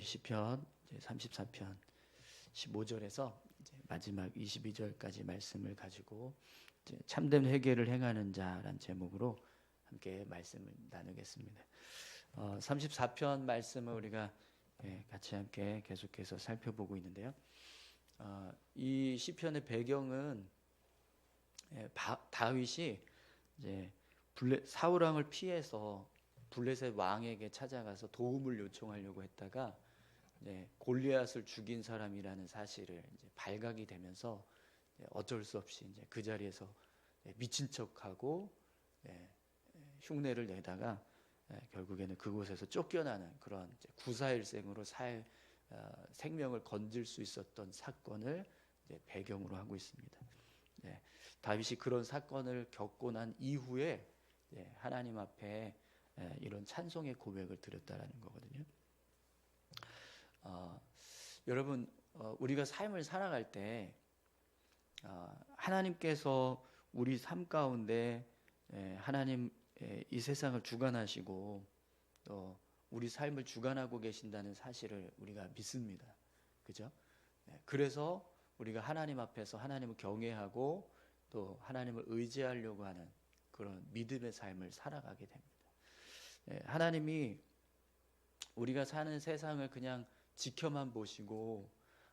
시편 34편 15절에서 마지막 22절까지 말씀을 가지고 참된 회개를 행하는 자란 제목으로 함께 말씀을 나누겠습니다. 어, 34편 말씀을 우리가 예, 같이 함께 계속해서 살펴보고 있는데요. 어, 이 시편의 배경은 예, 바, 다윗이 이제 블레, 사울 왕을 피해서 블레셋 왕에게 찾아가서 도움을 요청하려고 했다가 골리앗을 죽인 사람이라는 사실을 발각이 되면서 어쩔 수 없이 이제 그 자리에서 미친 척하고 흉내를 내다가 결국에는 그곳에서 쫓겨나는 그런 구사일생으로 살 어, 생명을 건질 수 있었던 사건을 배경으로 하고 있습니다. 다윗이 그런 사건을 겪고 난 이후에 하나님 앞에 이런 찬송의 고백을 드렸다라는 거거든요. 어, 여러분 어, 우리가 삶을 살아갈 때 어, 하나님께서 우리 삶 가운데 예, 하나님 예, 이 세상을 주관하시고 또 우리 삶을 주관하고 계신다는 사실을 우리가 믿습니다. 그죠? 네, 그래서 우리가 하나님 앞에서 하나님을 경외하고 또 하나님을 의지하려고 하는 그런 믿음의 삶을 살아가게 됩니다. 예, 하나님이 우리가 사는 세상을 그냥 지켜만 보시고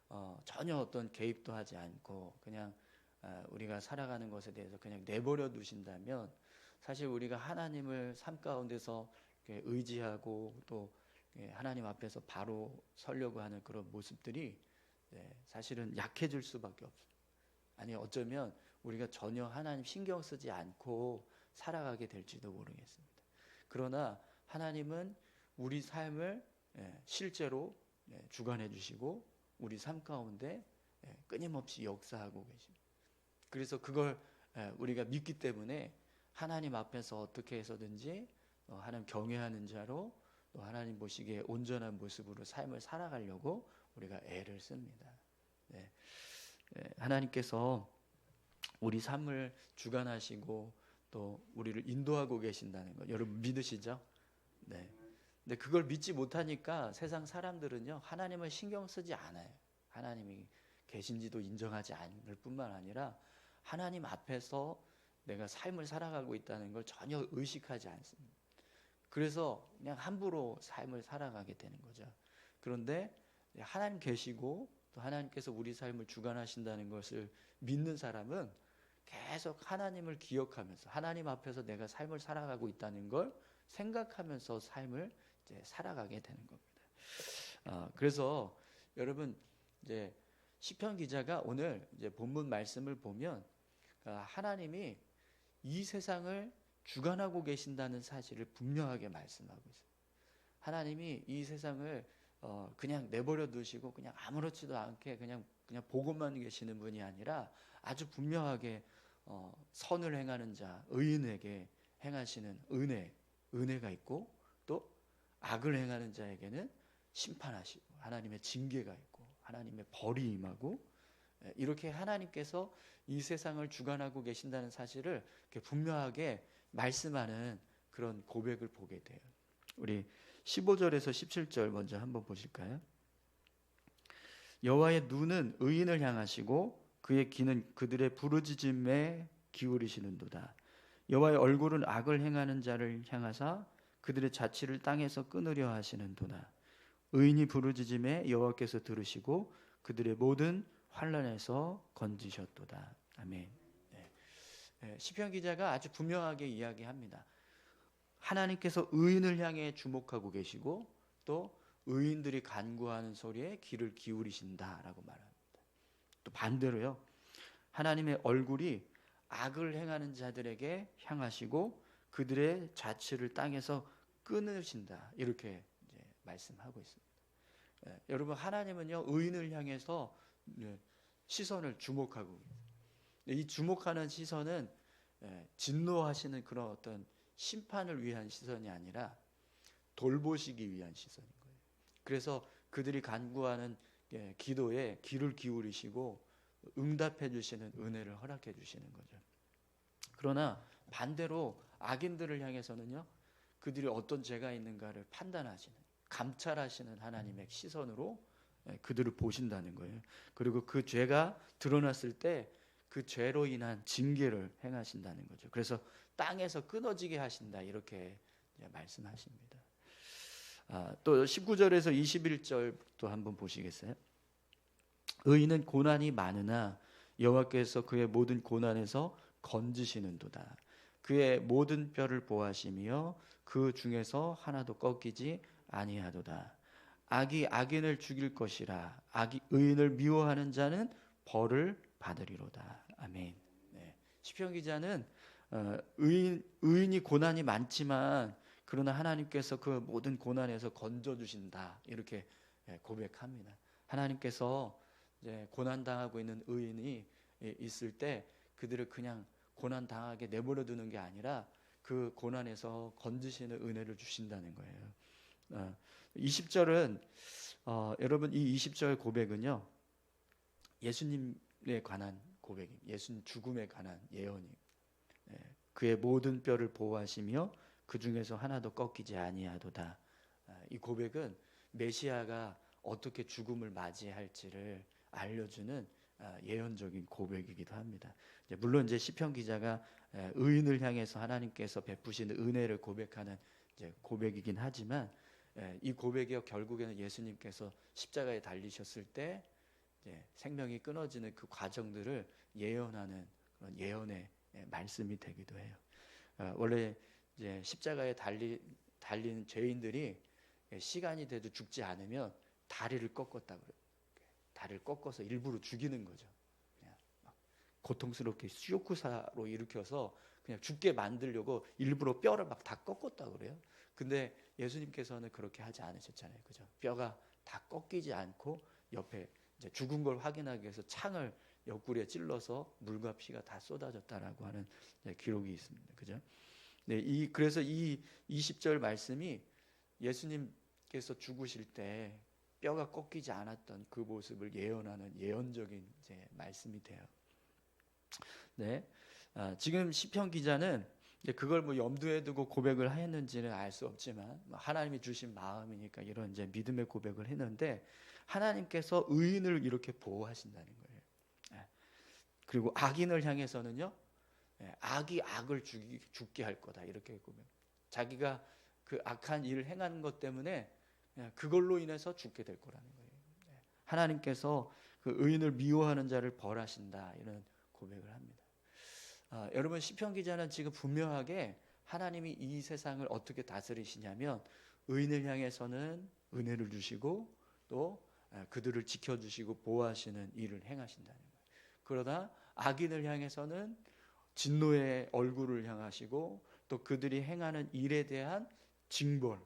어, 전혀 어떤 개입도 하지 않고 그냥 어, 우리가 살아가는 것에 대해서 그냥 내버려 두신다면 사실 우리가 하나님을 삶 가운데서 의지하고 또 예, 하나님 앞에서 바로 서려고 하는 그런 모습들이 예, 사실은 약해질 수밖에 없어요. 아니 어쩌면 우리가 전혀 하나님 신경 쓰지 않고 살아가게 될지도 모르겠습니다. 그러나 하나님은 우리 삶을 예, 실제로 예, 주관해 주시고 우리 삶 가운데 예, 끊임없이 역사하고 계십니다. 그래서 그걸 우리가 믿기 때문에 하나님 앞에서 어떻게 해서든지 어, 하나님 경외하는 자로 또 하나님 보시기에 온전한 모습으로 삶을 살아가려고 우리가 애를 씁니다. 네. 하나님께서 우리 삶을 주관하시고 또 우리를 인도하고 계신다는 것 여러분 믿으시죠? 네. 근데 그걸 믿지 못하니까 세상 사람들은요 하나님을 신경 쓰지 않아요. 하나님이 계신지도 인정하지 않을 뿐만 아니라 하나님 앞에서 내가 삶을 살아가고 있다는 걸 전혀 의식하지 않습니다. 그래서 그냥 함부로 삶을 살아가게 되는 거죠. 그런데 하나님 계시고 또 하나님께서 우리 삶을 주관하신다는 것을 믿는 사람은 계속 하나님을 기억하면서 하나님 앞에서 내가 삶을 살아가고 있다는 걸 생각하면서 삶을 이제 살아가게 되는 겁니다. 어, 그래서 여러분 이제 시편 기자가 오늘 이제 본문 말씀을 보면 어, 하나님이 이 세상을 주관하고 계신다는 사실을 분명하게 말씀하고 있어요. 하나님이 이 세상을 어, 그냥 내버려 두시고 그냥 아무렇지도 않게 그냥 그냥 보고만 계시는 분이 아니라 아주 분명하게 어, 선을 행하는 자 의인에게 행하시는 은혜 은혜가 있고 또 악을 행하는 자에게는 심판하시고 하나님의 징계가 있고 하나님의 벌이 임하고 예, 이렇게 하나님께서 이 세상을 주관하고 계신다는 사실을 분명하게 말씀하는 그런 고백을 보게 돼요. 우리 15절에서 17절 먼저 한번 보실까요? 여호와의 눈은 의인을 향하시고 그의 귀는 그들의 부르짖음에 기울이시는도다. 여호와의 얼굴은 악을 행하는 자를 향하사 그들의 자취를 땅에서 끊으려 하시는도다. 의인이 부르짖음에 여호와께서 들으시고 그들의 모든 환란에서 건지셨도다. 아멘. 네. 네, 시편 기자가 아주 분명하게 이야기합니다. 하나님께서 의인을 향해 주목하고 계시고 또 의인들이 간구하는 소리에 귀를 기울이신다라고 말합니다. 또 반대로요. 하나님의 얼굴이 악을 행하는 자들에게 향하시고 그들의 자취를 땅에서 끊으신다. 이렇게 말씀하고 있습니다. 예, 여러분 하나님은요 의인을 향해서 예, 시선을 주목하고 이 주목하는 시선은 예, 진노하시는 그런 어떤 심판을 위한 시선이 아니라 돌보시기 위한 시선인 거예요. 그래서 그들이 간구하는 예, 기도에 귀를 기울이시고 응답해 주시는 은혜를 허락해 주시는 거죠. 그러나 반대로 악인들을 향해서는요. 그들이 어떤 죄가 있는가를 판단하시는 감찰하시는 하나님의 시선으로 예, 그들을 보신다는 거예요. 그리고 그 죄가 드러났을 때 그 죄로 인한 징계를 행하신다는 거죠. 그래서 땅에서 끊어지게 하신다 이렇게 말씀하십니다. 아, 또 19절에서 21절도 한번 보시겠어요? 의인은 고난이 많으나 여호와께서 그의 모든 고난에서 건지시는도다. 그의 모든 뼈를 보하시며 그 중에서 하나도 꺾이지 아니하도다. 악이 악인을 죽일 것이라 악이 의인을 미워하는 자는 벌을 받으리로다. 아멘. 네. 시편 기자는 어, 의인 의인이 고난이 많지만 그러나 하나님께서 그 모든 고난에서 건져 주신다. 이렇게 예, 고백합니다. 하나님께서 이제 고난 당하고 있는 의인이 예, 있을 때 그들을 그냥 고난 당하게 내버려 두는 게 아니라 그 고난에서 건지시는 은혜를 주신다는 거예요. 어, 20절은 어, 여러분 이 20절 고백은요. 예수님에 관한 고백, 예수님 죽음에 관한 예언이 예, 그의 모든 뼈를 보호하시며 그 중에서 하나도 꺾이지 아니하도다. 아, 이 고백은 메시아가 어떻게 죽음을 맞이할지를 알려주는 아, 예언적인 고백이기도 합니다. 물론 이제 시편 기자가 에, 의인을 향해서 하나님께서 베푸시는 은혜를 고백하는 고백이긴 하지만 에, 이 고백이 결국에는 예수님께서 십자가에 달리셨을 때 생명이 끊어지는 그 과정들을 예언하는 그런 예언의 에, 말씀이 되기도 해요. 어, 원래 이제 십자가에 달리 달리는 죄인들이 예, 시간이 돼도 죽지 않으면 다리를 꺾었다 그래요. 다리를 꺾어서 일부러 죽이는 거죠. 그냥 막 고통스럽게 수요쿠사로 일으켜서 그냥 죽게 만들려고 일부러 뼈를 막 다 꺾었다 그래요. 근데 예수님께서는 그렇게 하지 않으셨잖아요. 그죠? 뼈가 다 꺾이지 않고 옆에 이제 죽은 걸 확인하기 위해서 창을 옆구리에 찔러서 물과 피가 다 쏟아졌다라고 하는 기록이 있습니다. 그죠? 네, 이 그래서 이 20절 말씀이 예수님께서 죽으실 때 뼈가 꺾이지 않았던 그 모습을 예언하는 예언적인 이제 말씀이 돼요. 네, 아, 지금 시편 기자는 그걸 뭐 염두에 두고 고백을 했는지는 알 수 없지만 뭐 하나님이 주신 마음이니까 이런 이제 믿음의 고백을 했는데 하나님께서 의인을 이렇게 보호하신다는 거예요. 네. 그리고 악인을 향해서는요, 네, 악이 악을 죽이, 죽게 할 거다 이렇게 고백. 자기가 그 악한 일을 행한 것 때문에 예, 그걸로 인해서 죽게 될 거라는 거예요. 예, 하나님께서 그 의인을 미워하는 자를 벌하신다 이런 고백을 합니다. 아, 여러분 시편 기자는 지금 분명하게 하나님이 이 세상을 어떻게 다스리시냐면 의인을 향해서는 은혜를 주시고 또 예, 그들을 지켜주시고 보호하시는 일을 행하신다는 거예요. 그러다 악인을 향해서는 진노의 얼굴을 향하시고 또 그들이 행하는 일에 대한 징벌,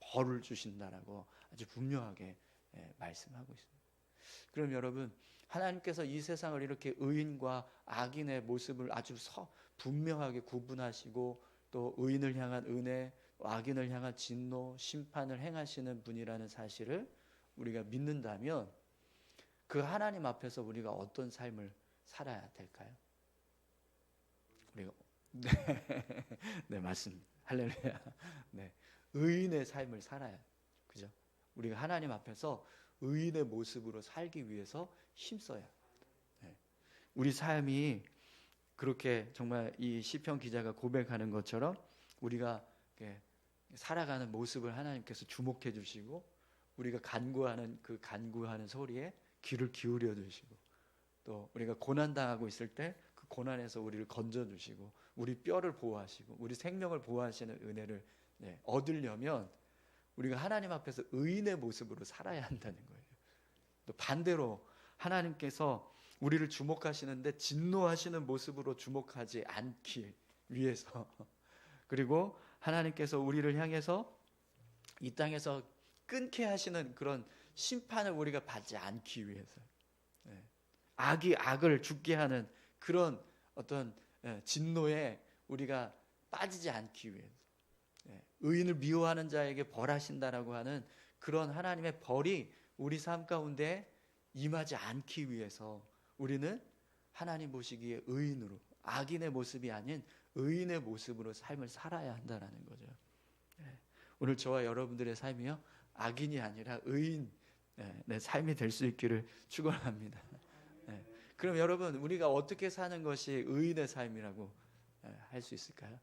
벌을 주신다라고 아주 분명하게 예, 말씀하고 있습니다. 그럼 여러분 하나님께서 이 세상을 이렇게 의인과 악인의 모습을 아주 서, 분명하게 구분하시고 또 의인을 향한 은혜, 악인을 향한 진노, 심판을 행하시는 분이라는 사실을 우리가 믿는다면 그 하나님 앞에서 우리가 어떤 삶을 살아야 될까요? 우리가 네, 네 맞습니다. 할렐루야. 네. 의인의 삶을 살아야 그죠? 우리가 하나님 앞에서 의인의 모습으로 살기 위해서 힘써야. 네. 우리 삶이 그렇게 정말 이 시편 기자가 고백하는 것처럼 우리가 살아가는 모습을 하나님께서 주목해 주시고 우리가 간구하는 그 간구하는 소리에 귀를 기울여 주시고 또 우리가 고난 당하고 있을 때 그 고난에서 우리를 건져 주시고 우리 뼈를 보호하시고 우리 생명을 보호하시는 은혜를 네, 얻으려면 우리가 하나님 앞에서 의인의 모습으로 살아야 한다는 거예요. 또 반대로 하나님께서 우리를 주목하시는데 진노하시는 모습으로 주목하지 않기 위해서 그리고 하나님께서 우리를 향해서 이 땅에서 끊게 하시는 그런 심판을 우리가 받지 않기 위해서 네. 악이 악을 죽게 하는 그런 어떤 예, 진노에 우리가 빠지지 않기 위해서 예, 의인을 미워하는 자에게 벌하신다라고 하는 그런 하나님의 벌이 우리 삶 가운데 임하지 않기 위해서 우리는 하나님 보시기에 의인으로 악인의 모습이 아닌 의인의 모습으로 삶을 살아야 한다라는 거죠. 예, 오늘 저와 여러분들의 삶이요 악인이 아니라 의인 예, 내 삶이 될 수 있기를 축원합니다. 예, 그럼 여러분 우리가 어떻게 사는 것이 의인의 삶이라고 예, 할수 있을까요?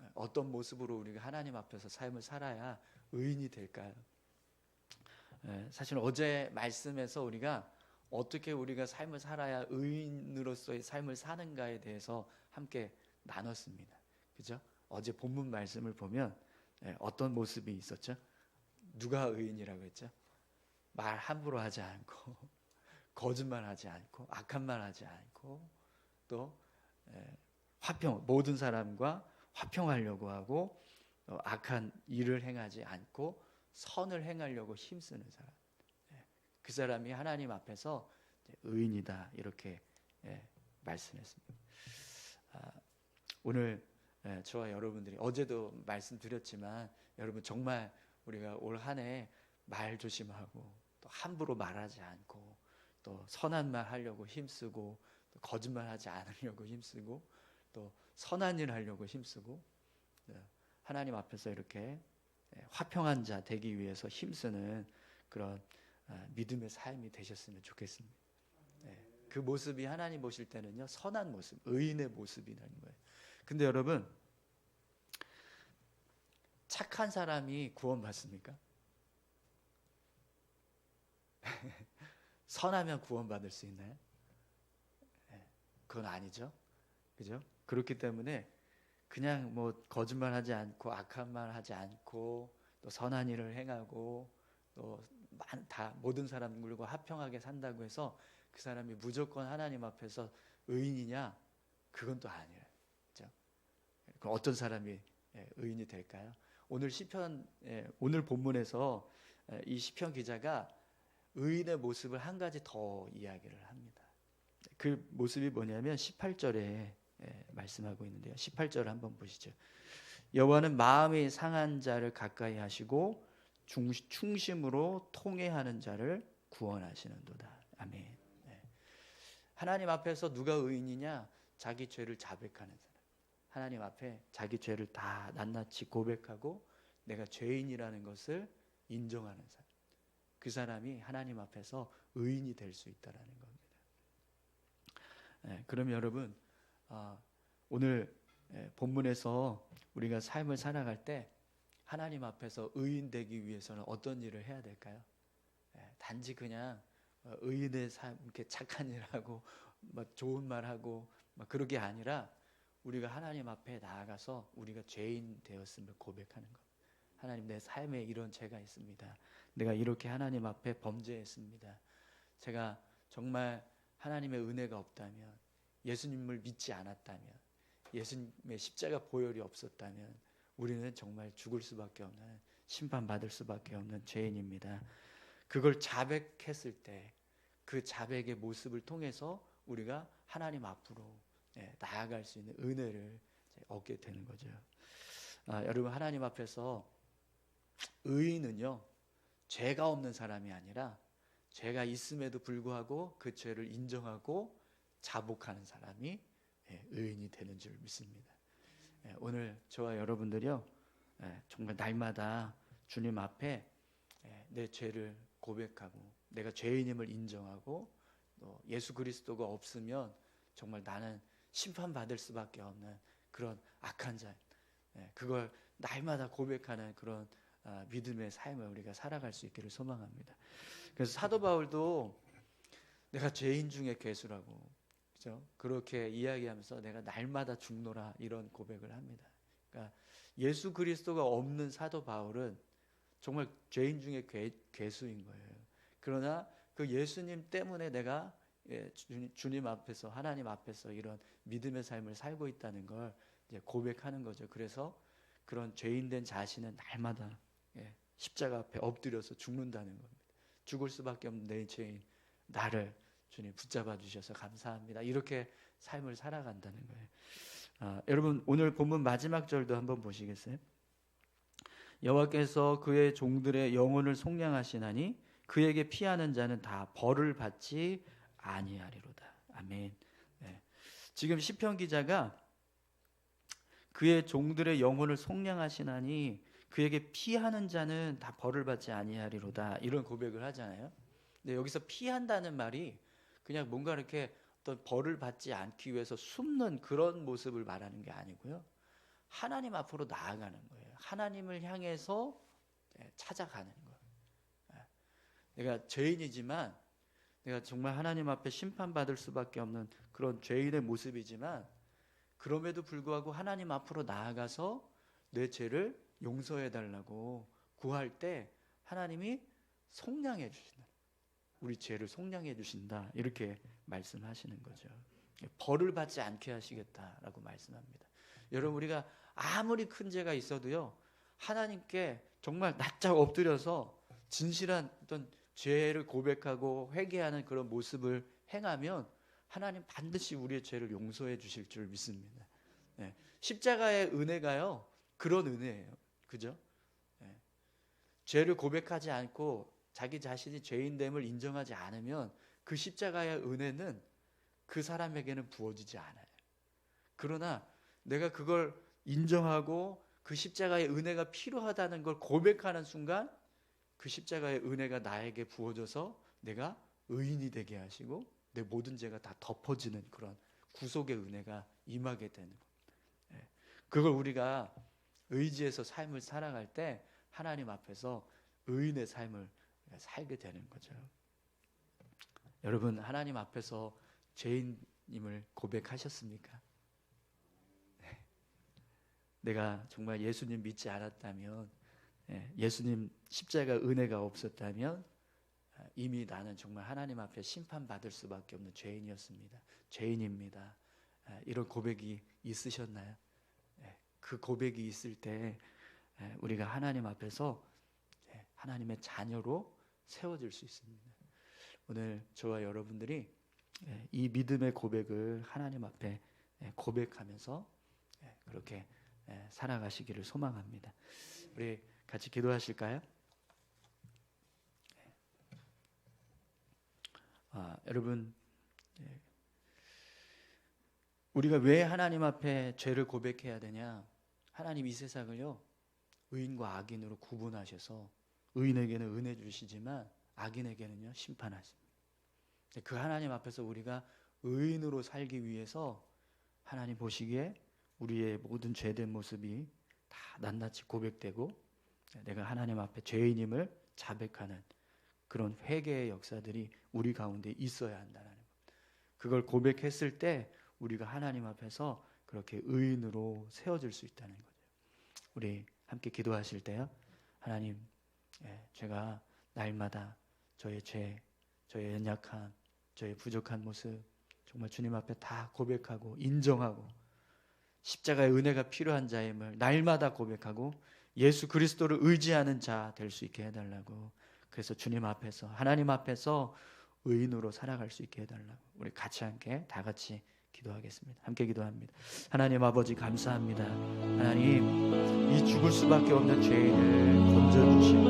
예, 어떤 모습으로 우리가 하나님 앞에서 삶을 살아야 의인이 될까요? 예, 사실 어제 말씀에서 우리가 어떻게 우리가 삶을 살아야 의인으로서의 삶을 사는가에 대해서 함께 나눴습니다. 그죠? 어제 본문 말씀을 보면 예, 어떤 모습이 있었죠? 누가 의인이라고 했죠? 말 함부로 하지 않고 거짓말하지 않고 악한 말 하지 않고 또 예, 화평 모든 사람과 화평하려고 하고 어, 악한 일을 행하지 않고 선을 행하려고 힘쓰는 사람. 예, 그 사람이 하나님 앞에서 의인이다 이렇게 예, 말씀했습니다. 아, 오늘 예, 저와 여러분들이 어제도 말씀드렸지만 여러분 정말 우리가 올 한해 말 조심하고 또 함부로 말하지 않고 또 선한 말 하려고 힘쓰고 또 거짓말 하지 않으려고 힘쓰고 또 선한 일 하려고 힘쓰고 네, 하나님 앞에서 이렇게 예, 화평한 자 되기 위해서 힘쓰는 그런 아, 믿음의 삶이 되셨으면 좋겠습니다. 예, 그 모습이 하나님 보실 때는요 선한 모습, 의인의 모습이라는 거예요. 근데 여러분 착한 사람이 구원 받습니까? 선하면 구원받을 수 있나요? 예, 그건 아니죠. 그죠? 그렇기 때문에 그냥 뭐 거짓말 하지 않고 악한 말 하지 않고 또 선한 일을 행하고 또다 모든 사람들과 화평하게 산다고 해서 그 사람이 무조건 하나님 앞에서 의인이냐? 그건 또 아니에요. 그죠? 그럼 어떤 사람이 예, 의인이 될까요? 오늘 시편 예, 오늘 본문에서 예, 이 시편 기자가 의인의 모습을 한 가지 더 이야기를 합니다. 그 모습이 뭐냐면 18절에 예, 말씀하고 있는데요. 18절 한번 보시죠. 여호와는 마음이 상한 자를 가까이 하시고 중, 충심으로 통회하는 자를 구원하시는도다. 아멘. 네. 하나님 앞에서 누가 의인이냐? 자기 죄를 자백하는 사람. 하나님 앞에 자기 죄를 다 낱낱이 고백하고 내가 죄인이라는 것을 인정하는 사람. 그 사람이 하나님 앞에서 의인이 될 수 있다라는 겁니다. 네, 그럼 여러분 아, 오늘 예, 본문에서 우리가 삶을 살아갈 때 하나님 앞에서 의인 되기 위해서는 어떤 일을 해야 될까요? 예, 단지 그냥 어, 의인의 삶 이렇게 착한 일하고 막 좋은 말하고 막 그런 게 아니라 우리가 하나님 앞에 나아가서 우리가 죄인 되었음을 고백하는 것. 하나님 내 삶에 이런 죄가 있습니다. 내가 이렇게 하나님 앞에 범죄했습니다. 제가 정말 하나님의 은혜가 없다면 예수님을 믿지 않았다면 예수님의 십자가 보혈이 없었다면 우리는 정말 죽을 수밖에 없는 심판받을 수밖에 없는 죄인입니다. 그걸 자백했을 때 그 자백의 모습을 통해서 우리가 하나님 앞으로 예, 나아갈 수 있는 은혜를 얻게 되는 거죠. 아, 여러분 하나님 앞에서 의인은요 죄가 없는 사람이 아니라 죄가 있음에도 불구하고 그 죄를 인정하고 자복하는 사람이 예, 의인이 되는 줄 믿습니다. 예, 오늘 저와 여러분들이요 예, 정말 날마다 주님 앞에 내 죄를 고백하고 내가 죄인임을 인정하고 또 예수 그리스도가 없으면 정말 나는 심판 받을 수밖에 없는 그런 악한 자 그걸 날마다 고백하는 그런 아, 믿음의 삶을 우리가 살아갈 수 있기를 소망합니다. 그래서 사도 바울도 내가 죄인 중에 괴수라고 그죠? 그렇게 이야기하면서 내가 날마다 죽노라 이런 고백을 합니다. 그러니까 예수 그리스도가 없는 사도 바울은 정말 죄인 중에 괴, 괴수인 거예요. 그러나 그 예수님 때문에 내가 예, 주님 앞에서 하나님 앞에서 이런 믿음의 삶을 살고 있다는 걸 고백하는 거죠. 그래서 그런 죄인된 자신은 날마다 예, 십자가 앞에 엎드려서 죽는다는 겁니다. 죽을 수밖에 없는 내 죄인 나를 주님 붙잡아 주셔서 감사합니다. 이렇게 삶을 살아간다는 거예요. 아, 여러분 오늘 본문 마지막 절도 한번 보시겠어요? 여호와께서 그의 종들의 영혼을 속량하시나니 그에게 피하는 자는 다 벌을 받지 아니하리로다. 아멘. 네. 지금 시편 기자가 그의 종들의 영혼을 속량하시나니 그에게 피하는 자는 다 벌을 받지 아니하리로다 이런 고백을 하잖아요. 근데 여기서 피한다는 말이 그냥 뭔가 이렇게 어떤 벌을 받지 않기 위해서 숨는 그런 모습을 말하는 게 아니고요. 하나님 앞으로 나아가는 거예요. 하나님을 향해서 예, 찾아가는 거예요. 예. 내가 죄인이지만 내가 정말 하나님 앞에 심판받을 수밖에 없는 그런 죄인의 모습이지만 그럼에도 불구하고 하나님 앞으로 나아가서 내 죄를 용서해 달라고 구할 때 하나님이 속량해 주신다. 우리 죄를 속량해 주신다. 이렇게 말씀하시는 거죠. 벌을 받지 않게 하시겠다라고 말씀합니다. 여러분 우리가 아무리 큰 죄가 있어도요. 하나님께 정말 납작 엎드려서 진실한 어떤 죄를 고백하고 회개하는 그런 모습을 행하면 하나님 반드시 우리의 죄를 용서해 주실 줄 믿습니다. 네. 십자가의 은혜가요. 그런 은혜예요. 그죠? 네. 죄를 고백하지 않고 자기 자신이 죄인됨을 인정하지 않으면 그 십자가의 은혜는 그 사람에게는 부어지지 않아요. 그러나 내가 그걸 인정하고 그 십자가의 은혜가 필요하다는 걸 고백하는 순간 그 십자가의 은혜가 나에게 부어져서 내가 의인이 되게 하시고 내 모든 죄가 다 덮어지는 그런 구속의 은혜가 임하게 되는 겁니다. 예. 그걸 우리가 의지해서 삶을 살아갈 때 하나님 앞에서 의인의 삶을 살게 되는 거죠. 여러분 하나님 앞에서 죄인임을 고백하셨습니까? 네. 내가 정말 예수님 믿지 않았다면 예, 예수님 십자가 은혜가 없었다면 아, 이미 나는 정말 하나님 앞에 심판받을 수밖에 없는 죄인이었습니다. 죄인입니다. 아, 이런 고백이 있으셨나요? 예, 그 고백이 있을 때 예, 우리가 하나님 앞에서 하나님의 자녀로 세워질 수 있습니다. 오늘 저와 여러분들이 이 믿음의 고백을 하나님 앞에 고백하면서 그렇게 살아가시기를 소망합니다. 우리 같이 기도하실까요? 아, 여러분, 예. 우리가 왜 하나님 앞에 죄를 고백해야 되냐? 하나님 이 세상을요, 의인과 악인으로 구분하셔서 의인에게는 은혜 주시지만 악인에게는요, 심판하십니다. 그 하나님 앞에서 우리가 의인으로 살기 위해서 하나님 보시기에 우리의 모든 죄된 모습이 다 낱낱이 고백되고 내가 하나님 앞에 죄인임을 자백하는 그런 회개의 역사들이 우리 가운데 있어야 한다는 것. 그걸 고백했을 때 우리가 하나님 앞에서 그렇게 의인으로 세워질 수 있다는 거죠. 우리 함께 기도하실 때요. 하나님, 예, 제가 날마다 저의 죄, 저의 연약함, 저의 부족한 모습 정말 주님 앞에 다 고백하고 인정하고 십자가의 은혜가 필요한 자임을 날마다 고백하고 예수 그리스도를 의지하는 자 될 수 있게 해달라고. 그래서 주님 앞에서 하나님 앞에서 의인으로 살아갈 수 있게 해달라고. 우리 같이 함께 다 같이 기도하겠습니다. 함께 기도합니다. 하나님 아버지 감사합니다. 하나님 이 죽을 수밖에 없는 죄인을 건져 주시고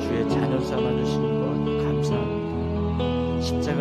주의 자녀 삼아 주신 것 감사합니다. 십자가